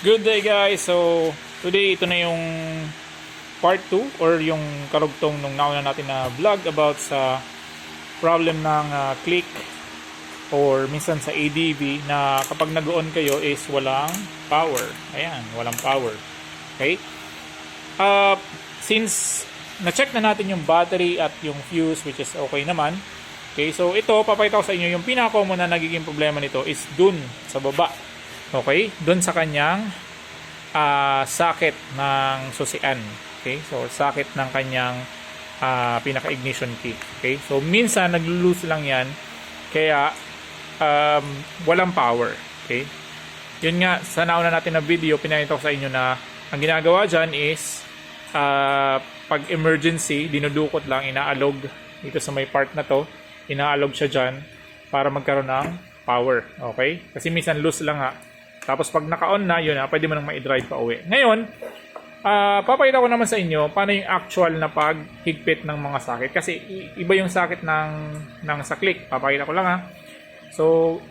Good day guys! So, today ito na yung part 2 or yung karugtong nung nauna natin na vlog about sa problem ng ah, click or minsan sa ADB na kapag nag-on kayo is walang power. Ayan, walang power. Okay? Uh, since na-check na natin yung battery at yung fuse which is okay naman. Okay, so ito papakita ko sa inyo yung pinaka-common na nagiging problema nito is dun sa baba. Okay, dun sa kanyang ah, socket ng susian. Okay, so socket ng kanyang ah, pinaka-ignition key. Okay, so minsan naglo-lose lang yan kaya um, walang power. Okay, yun nga, sa nauna natin na video, pinakita ko sa inyo na ang ginagawa dyan is ah, pag emergency, dinudukot lang, inaalog dito sa may part na to, inaalog siya dyan para magkaroon ng power. Okay? Kasi minsan loose lang ha. Tapos pag naka-on na, yun na, pwede mo nang ma-drive pa uwi. Ngayon, ah papakita ko naman sa inyo paano yung actual na paghigpit ng mga socket. Kasi iba yung socket ng, ng sa click. Papakita ko lang ha. So,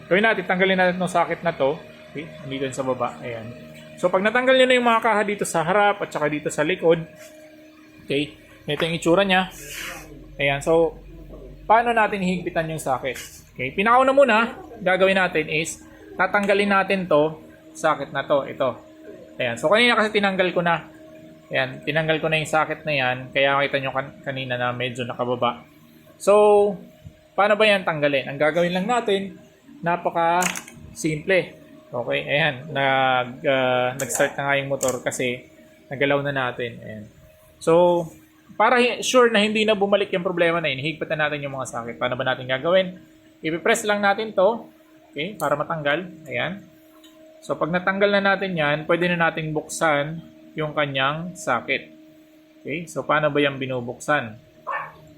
gawin natin, tanggalin natin itong socket na to. Okay, yun sa baba. Ayan. So, pag natanggal nyo na yung mga kaha dito sa harap at saka dito sa likod, okay, ito yung itsura niya. Ayan, so, paano natin hihigpitan yung socket? Okay, pinakauna muna, gagawin natin is, tatanggalin natin to, socket na to, ito. Ayan, so kanina kasi tinanggal ko na. Ayan, tinanggal ko na yung socket na yan, kaya makita nyo kan- kanina na medyo nakababa. So, paano ba yan tanggalin? Ang gagawin lang natin, napaka simple. Okay, ayan, nag, ah, nag-start na nga yung motor kasi nagalaw na natin. Ayan. So, para sure na hindi na bumalik yung problema na yun, higpitan natin yung mga sakit. Paano ba natin gagawin? Ipipress lang natin to, okay, para matanggal. Ayan. So, pag natanggal na natin yan, pwede na natin buksan yung kanyang sakit. Okay, so paano ba yung binubuksan?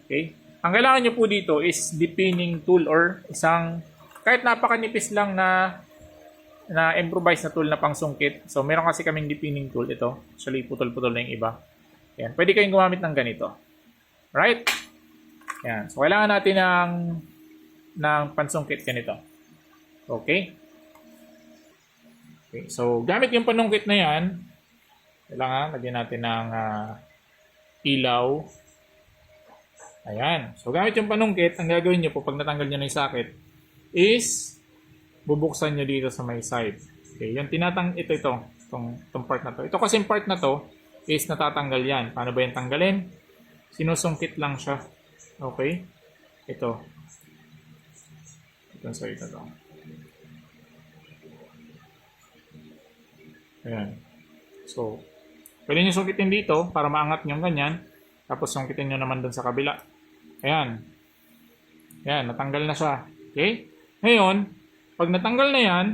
Okay, ang kailangan nyo po dito is depining tool or isang kahit napakanipis lang na na improvised na tool na pangsungkit. So, meron kasi kaming depining tool ito. Actually, putol-putol na yung iba. Yan. Pwede kayong gumamit ng ganito. Right? Yan. So, kailangan natin ng, ng pansungkit ganito. Okay? Okay. So, gamit yung panungkit na yan, kailangan lagyan natin ng ah, ilaw. Ayan. So, gamit yung panungkit, ang gagawin nyo po pag natanggal nyo na yung socket is bubuksan nyo dito sa may side. Okay, yung tinatang ito ito, itong, itong part na to. Ito kasi part na to is natatanggal yan. Paano ba yung tanggalin? Sinusungkit lang siya. Okay? Ito. Itong side na to. Ayan. So, pwede nyo sungkitin dito para maangat nyo ganyan. Tapos sungkitin nyo naman dun sa kabila. Ayan. Ayan, natanggal na siya. Okay? Ngayon, pag natanggal na yan,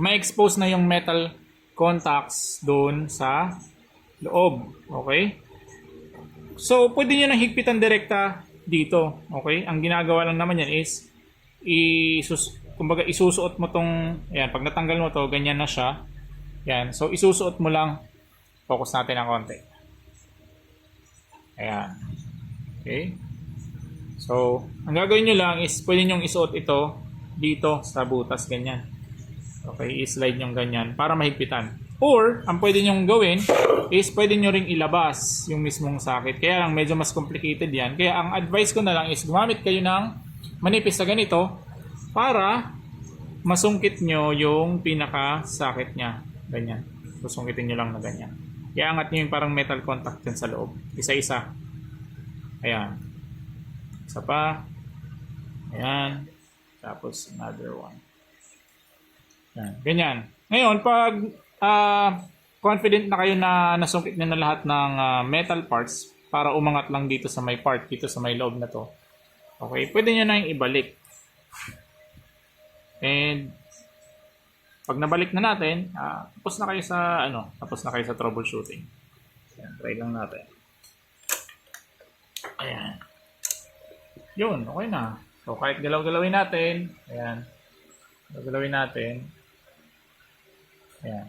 ma-expose na yung metal contacts doon sa loob. Okay? So, pwede nyo nang higpitan direkta dito. Okay? Ang ginagawa lang naman yan is isus kumbaga isusuot mo tong ayan, pag natanggal mo to, ganyan na siya. Yan. So, isusuot mo lang. Focus natin ng konti. Ayan. Okay? So, ang gagawin nyo lang is pwede nyong isuot ito dito sa butas, ganyan. Okay, i-slide nyo ganyan para mahigpitan. Or, ang pwede nyong gawin is pwede nyo ring ilabas yung mismong sakit. Kaya lang medyo mas complicated yan. Kaya ang advice ko na lang is gumamit kayo ng manipis na ganito para masungkit nyo yung pinaka-sakit niya. Ganyan. Susungkitin nyo lang na ganyan. Iangat nyo yung parang metal contact dyan sa loob. Isa-isa. Ayan. Isa pa. Ayan. Tapos another one. Ayan. Ganyan. Ngayon, pag ah, confident na kayo na nasungkit nyo na lahat ng ah, metal parts para umangat lang dito sa may part, dito sa may loob na to. Okay, pwede nyo na yung ibalik. And pag nabalik na natin, ah, tapos na kayo sa ano, tapos na kayo sa troubleshooting. Ayan, try lang natin. Ayan. Yun, okay na. So kahit galaw-galawin natin, ayan. Galaw-galawin natin. Ayan.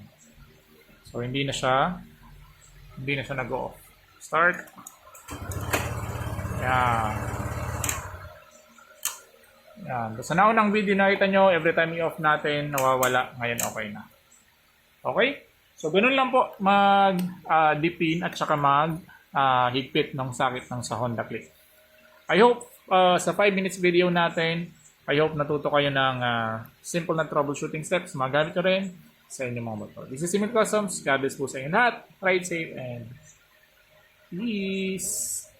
So hindi na siya hindi na siya nag-off. Start. Ayan. Yan. Sa naunang video nakita nyo, every time i-off natin, nawawala. Ngayon okay na. Okay? So, ganun lang po mag-dipin at saka mag ah, higpit ng sakit ng sa Honda Click. I hope uh, sa 5 minutes video natin, I hope natuto kayo ng ah, simple na troubleshooting steps. Magamit ko rin sa inyong mga motor. This is Simit Customs. God bless po sa inyo lahat. Ride safe and peace!